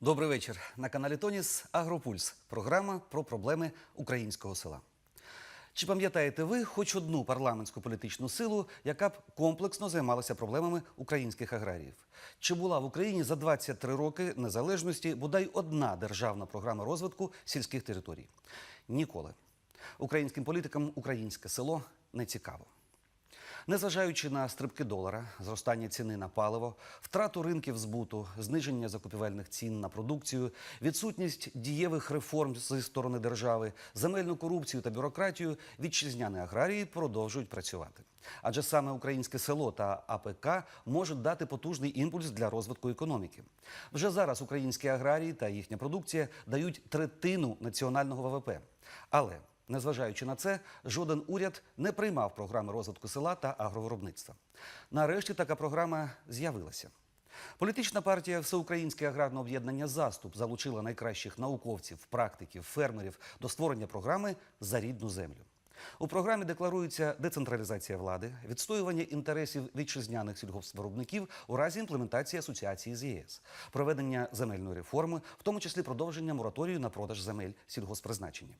Добрий вечір. На каналі Тоніс Агропульс. Програма про проблеми українського села. Чи пам'ятаєте ви хоч одну парламентську політичну силу, яка б комплексно займалася проблемами українських аграріїв? Чи була в Україні за 23 роки незалежності бодай одна державна програма розвитку сільських територій? Ніколи. Українським політикам українське село не цікаво. Незважаючи на стрибки долара, зростання ціни на паливо, втрату ринків збуту, зниження закупівельних цін на продукцію, відсутність дієвих реформ зі сторони держави, земельну корупцію та бюрократію, вітчизняні аграрії продовжують працювати. Адже саме українське село та АПК можуть дати потужний імпульс для розвитку економіки. Вже зараз українські аграрії та їхня продукція дають третину національного ВВП. Але Незважаючи на це, жоден уряд не приймав програми розвитку села та агровиробництва. Нарешті така програма з'явилася. Політична партія Всеукраїнське аграрне об'єднання Заступ залучила найкращих науковців, практиків, фермерів до створення програми за рідну землю. У програмі декларується децентралізація влади, відстоювання інтересів вітчизняних сільгоспвиробників у разі імплементації асоціації з ЄС, проведення земельної реформи, в тому числі продовження мораторію на продаж земель сільгоспризначення.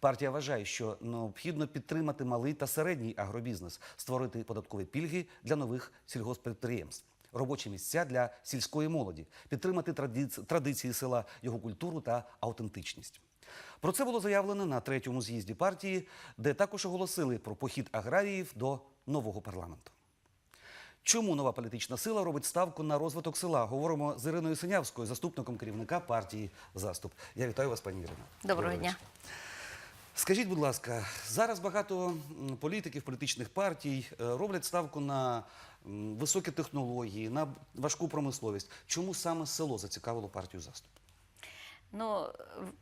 Партія вважає, що необхідно підтримати малий та середній агробізнес, створити податкові пільги для нових сільгосппідприємств. Робочі місця для сільської молоді, підтримати традиці- традиції села, його культуру та автентичність. Про це було заявлено на третьому з'їзді партії, де також оголосили про похід аграріїв до нового парламенту. Чому нова політична сила робить ставку на розвиток села? Говоримо з Іриною Синявською, заступником керівника партії Заступ. Я вітаю вас, пані Ірина. Доброго дня. Скажіть, будь ласка, зараз багато політиків, політичних партій е, роблять ставку на високі технології, на важку промисловість. Чому саме село зацікавило партію Заступ? Ну,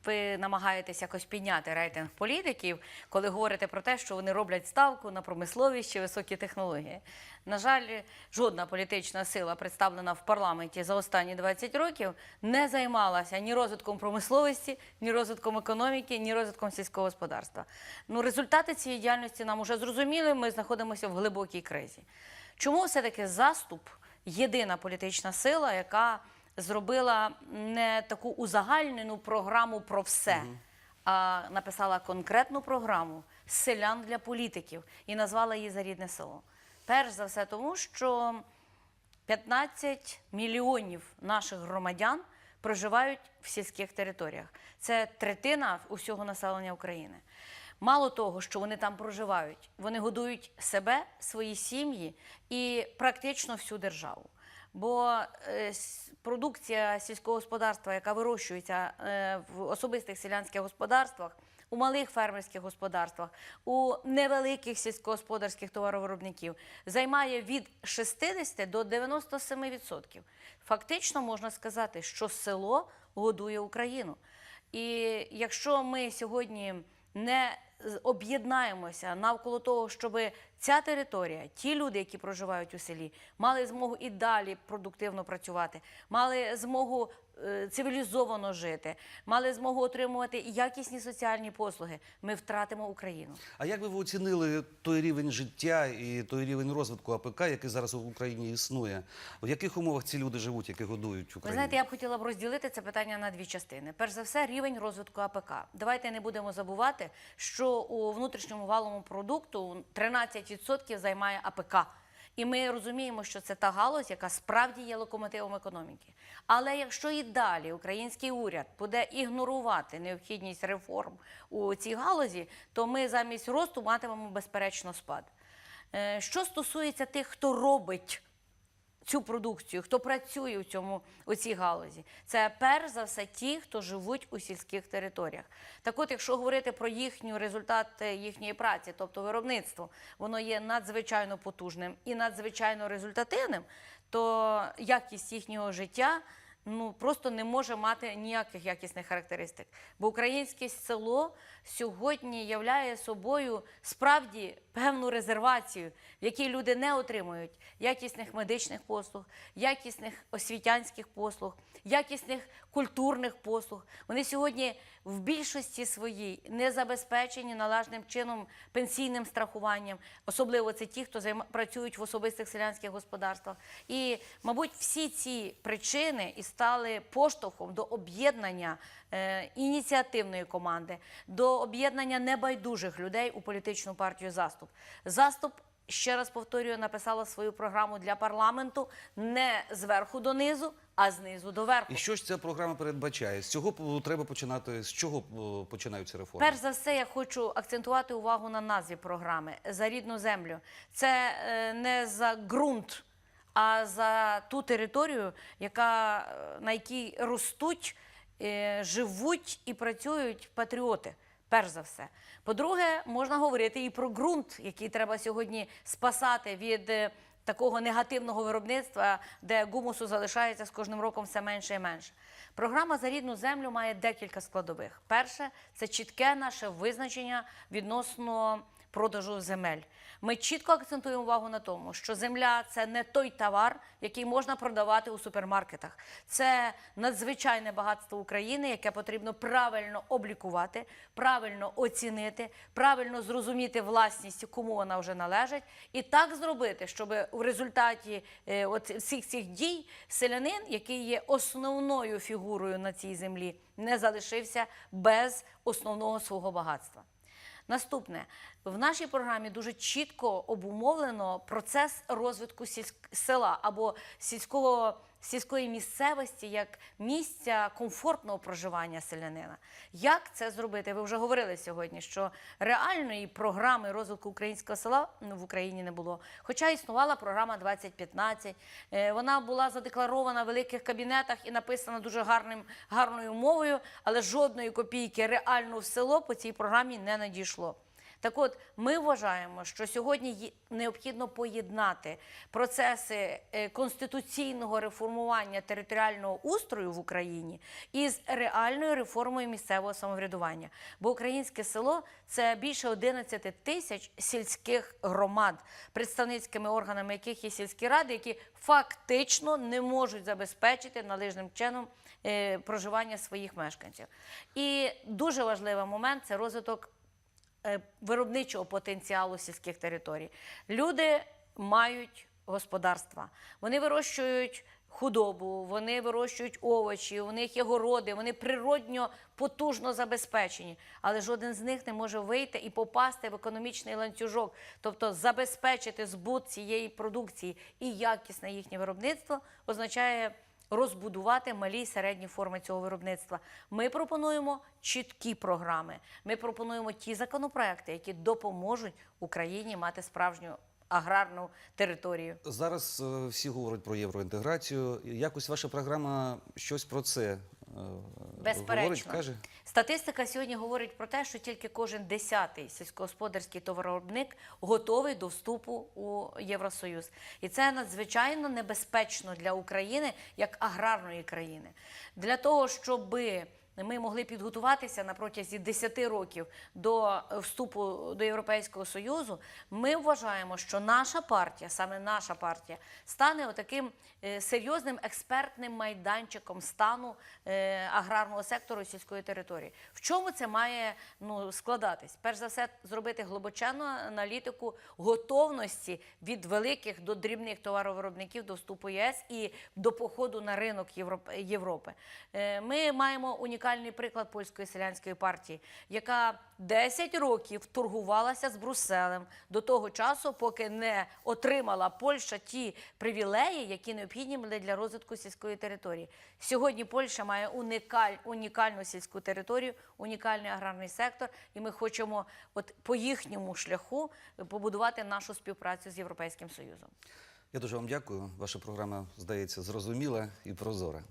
ви намагаєтесь якось підняти рейтинг політиків, коли говорите про те, що вони роблять ставку на промисловість чи високі технології. На жаль, жодна політична сила, представлена в парламенті за останні 20 років, не займалася ні розвитком промисловості, ні розвитком економіки, ні розвитком сільського господарства. Ну, результати цієї діяльності нам уже зрозуміли. Ми знаходимося в глибокій кризі. Чому все-таки заступ єдина політична сила, яка зробила не таку узагальнену програму про все, а написала конкретну програму селян для політиків і назвала її за рідне село. Перш за все, тому що 15 мільйонів наших громадян проживають в сільських територіях. Це третина усього населення України. Мало того, що вони там проживають, вони годують себе, свої сім'ї і практично всю державу. Бо е, продукція сільського господарства, яка вирощується е, в особистих селянських господарствах, у малих фермерських господарствах, у невеликих сільськогосподарських товаровиробників, займає від 60 до 97%. Фактично можна сказати, що село годує Україну. І якщо ми сьогодні не об'єднаємося навколо того, щоб ця територія, ті люди, які проживають у селі, мали змогу і далі продуктивно працювати, мали змогу е, цивілізовано жити, мали змогу отримувати якісні соціальні послуги, ми втратимо Україну. А як би ви оцінили той рівень життя і той рівень розвитку АПК, який зараз в Україні існує? В яких умовах ці люди живуть, які годують Україну? Ви знаєте, я б хотіла б розділити це питання на дві частини. Перш за все, рівень розвитку АПК. Давайте не будемо забувати, що у внутрішньому валовому продукту 13% займає АПК. І ми розуміємо, що це та галузь, яка справді є локомотивом економіки. Але якщо і далі український уряд буде ігнорувати необхідність реформ у цій галузі, то ми замість росту матимемо безперечно спад. Е, Що стосується тих, хто робить цю продукцію, хто працює у цьому у цій галузі. Це перш за все ті, хто живуть у сільських територіях. Так от, якщо говорити про їхню результат їхньої праці, тобто виробництво, воно є надзвичайно потужним і надзвичайно результативним, то якість їхнього життя. Ну просто не може мати ніяких якісних характеристик. Бо українське село сьогодні являє собою справді певну резервацію, в якій люди не отримують якісних медичних послуг, якісних освітянських послуг, якісних культурних послуг. Вони сьогодні в більшості своїй не забезпечені належним чином пенсійним страхуванням, особливо це ті, хто працюють в особистих селянських господарствах. І, мабуть, всі ці причини і стали поштовхом до об'єднання е, ініціативної команди, до об'єднання небайдужих людей у політичну партію Заступ. Заступ. Ще раз повторюю, написала свою програму для парламенту не зверху донизу, а знизу до верху. І що ж ця програма передбачає? З цього треба починати. З чого е, починаються реформи? Перш за все, я хочу акцентувати увагу на назві програми за рідну землю. Це е, не за ґрунт, а за ту територію, яка, е, на якій ростуть, е, живуть і працюють патріоти. Перш за все. По-друге, можна говорити і про ґрунт, який треба сьогодні спасати від е, такого негативного виробництва, де гумусу залишається з кожним роком все менше і менше. Програма за рідну землю має декілька складових. Перше це чітке наше визначення відносно продажу земель. Ми чітко акцентуємо увагу на тому, що земля це не той товар, який можна продавати у супермаркетах. Це надзвичайне багатство України, яке потрібно правильно облікувати, правильно оцінити, правильно зрозуміти власність, кому вона вже належить, і так зробити, щоб в результаті е, всіх цих дій селянин, який є основною фігурою на цій землі, не залишився без основного свого багатства. Наступне. В нашій програмі дуже чітко обумовлено процес розвитку сільсь... села або сільського сільської місцевості як місця комфортного проживання селянина. Як це зробити? Ви вже говорили сьогодні, що реальної програми розвитку українського села в Україні не було. Хоча існувала програма 2015, е, вона була задекларована в великих кабінетах і написана дуже гарним гарною мовою, але жодної копійки реально в село по цій програмі не надійшло. Так от, ми вважаємо, що сьогодні необхідно поєднати процеси е, конституційного реформування територіального устрою в Україні із реальною реформою місцевого самоврядування. Бо українське село це більше 11 тисяч сільських громад, представницькими органами яких є сільські ради, які фактично не можуть забезпечити належним чином е, проживання своїх мешканців. І дуже важливий момент це розвиток виробничого потенціалу сільських територій. Люди мають господарства, вони вирощують худобу, вони вирощують овочі, у них є городи, вони природньо потужно забезпечені, але жоден з них не може вийти і попасти в економічний ланцюжок, тобто забезпечити збут цієї продукції. І якісне їхнє виробництво означає розбудувати малі і середні форми цього виробництва. Ми пропонуємо чіткі програми. Ми пропонуємо ті законопроекти, які допоможуть Україні мати справжню аграрну територію. Зараз е, всі говорять про євроінтеграцію. Якось ваша програма щось про це е, говорить, каже. Статистика сьогодні говорить про те, що тільки кожен десятий сільськогосподарський товаровиробник готовий до вступу у Євросоюз. І це надзвичайно небезпечно для України як аграрної країни. Для того, щоби ми могли підготуватися на протязі 10 років до вступу до Європейського Союзу. Ми вважаємо, що наша партія, саме наша партія, стане отаким е, серйозним експертним майданчиком стану е, аграрного сектору сільської території. В чому це має ну, складатись? Перш за все, зробити глибоченну аналітику готовності від великих до дрібних товаровиробників до вступу ЄС і до походу на ринок Європ- Європи. Е, Ми маємо унікальний приклад польської селянської партії, яка 10 років торгувалася з Брюсселем до того часу, поки не отримала Польща ті привілеї, які необхідні були для розвитку сільської території. Сьогодні Польща має унікаль, унікальну сільську територію, унікальний аграрний сектор, і ми хочемо от по їхньому шляху побудувати нашу співпрацю з Європейським Союзом. Я дуже вам дякую. Ваша програма здається зрозуміла і прозора.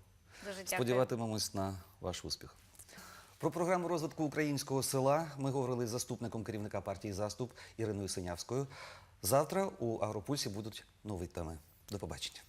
Дуже. Сподіватимемось на ваш успіх. Про програму розвитку українського села ми говорили з заступником керівника партії Заступ Іриною Синявською. Завтра у Агропульсі будуть нові теми. До побачення.